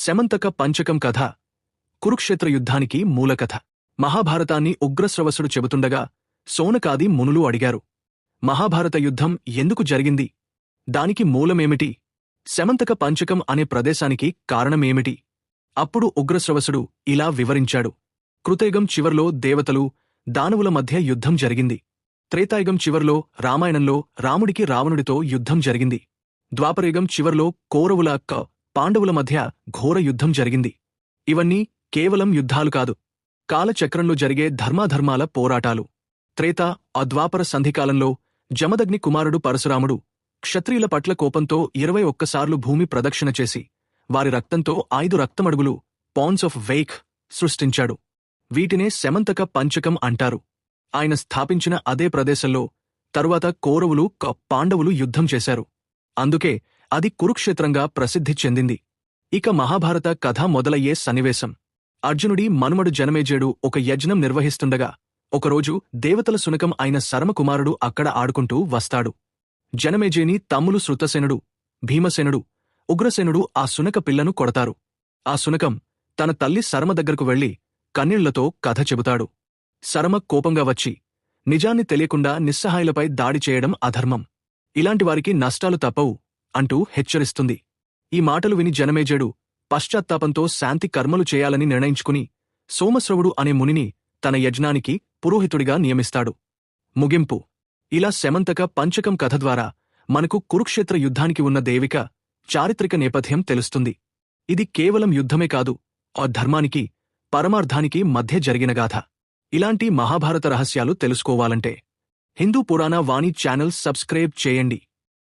శమంతక పంచకం కథ. కురుక్షేత్ర యుద్ధానికి మూలకథ. మహాభారతాన్ని ఉగ్రశ్రవసుడు చెబుతుండగా సోనకాది మునులు అడిగారు. మహాభారత యుద్ధం ఎందుకు జరిగింది? దానికి మూలమేమిటి? శమంతక పంచకం అనే ప్రదేశానికి కారణమేమిటి? అప్పుడు ఉగ్రశ్రవసుడు ఇలా వివరించాడు. కృతయుగం చివర్లో దేవతలు దానవుల మధ్య యుద్ధం జరిగింది. త్రేతాయుగం చివర్లో రామాయణంలో రాముడికి రావణుడితో యుద్ధం జరిగింది. ద్వాపరయుగం చివర్లో కౌరవుల పాండవుల మధ్య ఘోర యుద్ధం జరిగింది. ఇవన్నీ కేవలం యుద్ధాలు కాదు. కాలచక్రంలో జరిగే ధర్మాధర్మాల పోరాటాలు. త్రేత అద్వాపర సంధికాలంలో జమదగ్ని కుమారుడు పరశురాముడు క్షత్రియుల పట్ల కోపంతో ఇరవై ఒక్కసార్లు భూమి ప్రదక్షిణ చేసి వారి రక్తంతో ఐదు రక్తమడుగులు పాన్స్ ఆఫ్ వెయిక్ సృష్టించాడు. వీటినే శమంతక పంచకం అంటారు. ఆయన స్థాపించిన అదే ప్రదేశంలో తరువాత కౌరవులు పాండవులు యుద్ధం చేశారు. అందుకే అది కురుక్షేత్రంగా ప్రసిద్ధి చెందింది. ఇక మహాభారత కథ మొదలయ్యే సన్నివేశం. అర్జునుడి మనుమడు జనమేజేడు ఒక యజ్ఞం నిర్వహిస్తుండగా ఒకరోజు దేవతల సునకం అయిన శరమకుమారుడు అక్కడ ఆడుకుంటూ వస్తాడు. జనమేజేని తమ్ములు శృతసేనుడు భీమసేనుడు ఉగ్రసేనుడు ఆ సునక పిల్లను కొడతారు. ఆ సునకం తన తల్లి శరమ దగ్గరకు వెళ్ళి కన్నీళ్ళతో కథ చెబుతాడు. శరమ కోపంగా వచ్చి నిజాన్ని తెలియకుండా నిస్సహాయులపై దాడి చేయడం అధర్మం. ఇలాంటివారికి నష్టాలు తప్పవు. అంటూ హెచ్చరిస్తుంది. ఈ మాటలు విని జనమేజేడు పశ్చాత్తాపంతో శాంతి కర్మలు చేయాలని నిర్ణయించుకుని సోమశ్రవుడు అనే మునిని తన యజ్ఞానికి పురోహితుడిగా నియమిస్తాడు. ముగింపు. ఇలా శమంతక పంచకం కథ ద్వారా మనకు కురుక్షేత్ర యుద్ధానికి ఉన్న దేవిక చారిత్రక నేపథ్యం తెలుస్తుంది. ఇది కేవలం యుద్ధమే కాదు ఆ ధర్మానికి పరమార్థానికి మధ్య జరిగిన గాథ. ఇలాంటి మహాభారత రహస్యాలు తెలుసుకోవాలంటే హిందూ పురాణ వాణి ఛానల్ సబ్స్క్రైబ్ చేయండి.